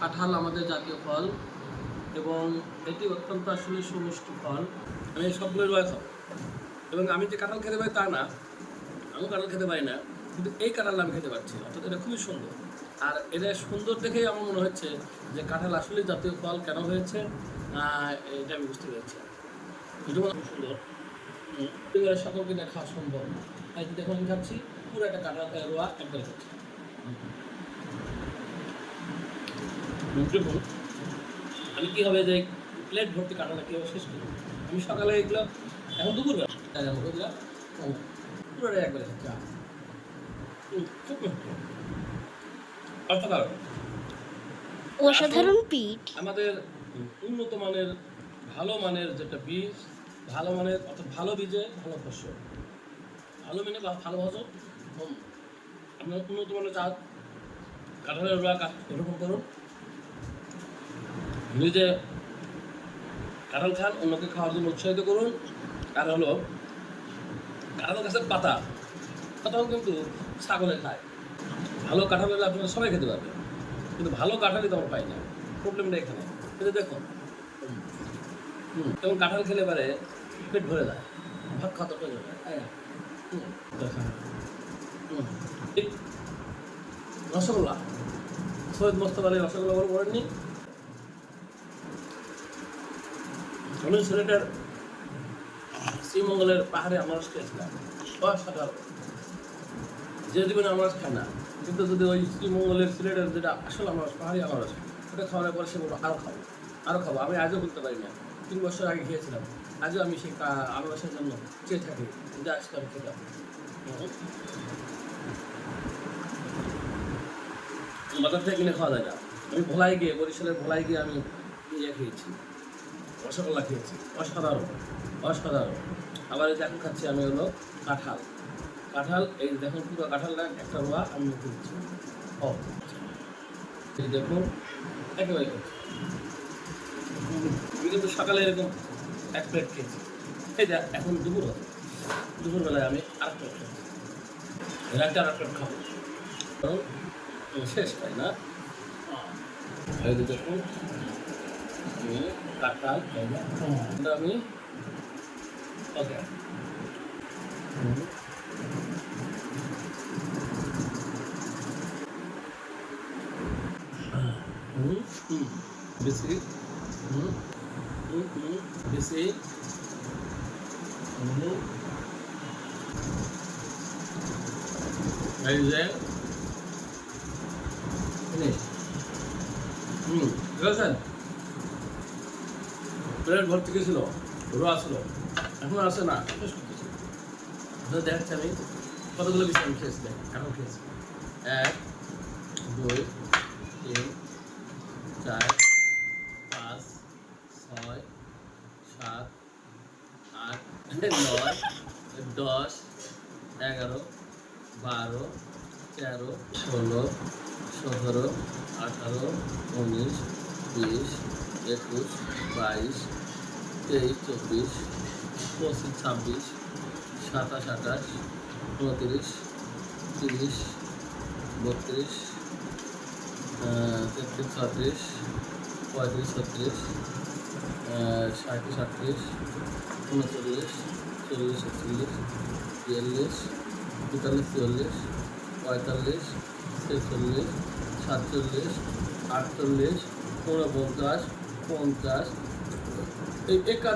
কাঁঠাল আমাদের জাতীয় ফল এবং এটি অত্যন্ত আসলে সুমিষ্টি ফল। আমি এই সবগুলো রয়ে খাব। এবং আমি যে কাঁঠাল খেতে পারি তা না আমি কাঁঠাল খেতে পারি না, কিন্তু এই কাঁঠাল আমি খেতে পারছি অর্থাৎ এটা খুবই সুন্দর। আর এটা সুন্দর দেখেই আমার মনে হচ্ছে যে কাঁঠাল আসলে জাতীয় ফল কেন হয়েছে এটা আমি বুঝতে পেরেছি সুন্দর। সকলকে খাওয়া সম্ভব। তাই দেখুন, আমি খাচ্ছি, পুরো একটা কাঁঠাল রোয়া, একবার খাচ্ছি। দেখুন আমি কীভাবে যে প্লেট ভর্তি কাঁঠালটা কীভাবে শেষ করি আমি সকালে এগুলো এখন দুপুর বেলা। মুখে একবারে মিষ্টি। অসাধারণ। অসাধারণ পিঠ। আমাদের উন্নত মানের ভালো মানের যেটা বীজ ভালো মানের অর্থাৎ ভালো বীজে ভালো ফসল। ভালো মানে ভালো ফসল? আপনার উন্নত মানের জাত কাঁঠালের এরকম করুন। নিজে কাঁঠাল খান অন্যকে খাওয়ার জন্য উৎসাহিত করুন। আর হলো কাঁঠাল গাছের পাতা। পাতাও কিন্তু ছাগলে খায়। ভালো কাঁঠাল হলে আপনারা সবাই খেতে পারবেন। কিন্তু ভালো কাঁঠালই তো আমরা পাই না। প্রবলেমটা এখানে। কিন্তু দেখুন এবং কাঁঠাল খেলে পারে পেট ভরে যায় ভাত খাওয়া হুম, ঠিক। রসগোল্লা। সৈয়দ মোস্তফা আলী রসগোল্লা বলে পড়েননি আমি সিলেটের শ্রীমঙ্গলের পাহাড়ে আনারস খেয়েছিলাম। অসাধারণ। যে জীবনে আনারস খায় না, কিন্তু যদি ওই শ্রীমঙ্গলের সিলেটের যেটা আসল আনারস পাহাড়ি আনারস ওটা খাওয়ানোর পরে সে বলব আরও খাব আরও খাব। আমি আজও বলতে পারি না। তিন বছর আগে খেয়েছিলাম। আজও আমি সেই আনারসের জন্য চেয়ে থাকি, যে আজকে আমি খেতাম। বাজার থেকে কিনে খাওয়া যায় না। আমি ভোলাই গিয়ে, বরিশালের ভোলাই গিয়ে আমি ইয়ে খেয়েছি। রসগোল্লা খেয়েছি অসাধারণ অসাধারণ। আবার এই দেখুন খাচ্ছি আমি হলো কাঁঠাল। কাঁঠাল, এই দেখুন পুরো কাঁঠালটা একটা রোয়া আমি দিচ্ছি। ও, এই দেখুন, একেবারে কিন্তু সকালে এরকম এক প্লেট খেয়েছি। এই দেখ এখন দুপুর দুপুরবেলায় আমি আর প্লেট খাচ্ছি। রাতে আর প্লেট খাব। শেষ পাই না? এই যে দেখুন আমি কাঁঠাল খাইলাম এটা আমি ওকে বেশি বেশি এই যে প্লেট ভর্তি গেছিল রো আসলো। এখন আসে না। আপনাদের দেখাচ্ছি আমি কতগুলো বিষয় আমি খেয়েছি, দেখ এখন খেয়েছি। এক, দুই, তিন, চার, পাঁচ, ছয়, সাত, আট, নয়, দশ, এগারো, বারো, তেরো, ষোলো, সতেরো, আঠারো, উনিশ, বিশ, একুশ, বাইশ তেইশ, চব্বিশ, পঁচিশ, ছাব্বিশ, সাতাশ, আঠাশ, উনত্রিশ, তিরিশ, বত্রিশ তেত্রিশ, ছত্রিশ, পঁয়ত্রিশ, ছত্রিশ সাঁত্রিশ আটত্রিশ উনচল্লিশ, চল্লিশ, একচল্লিশ, বিয়াল্লিশ তেতাল্লিশ চুয়াল্লিশ, পঁয়তাল্লিশ, ছেচল্লিশ, সাতচল্লিশ, আটচল্লিশ ঊনপঞ্চাশ পঞ্চাশ এই একা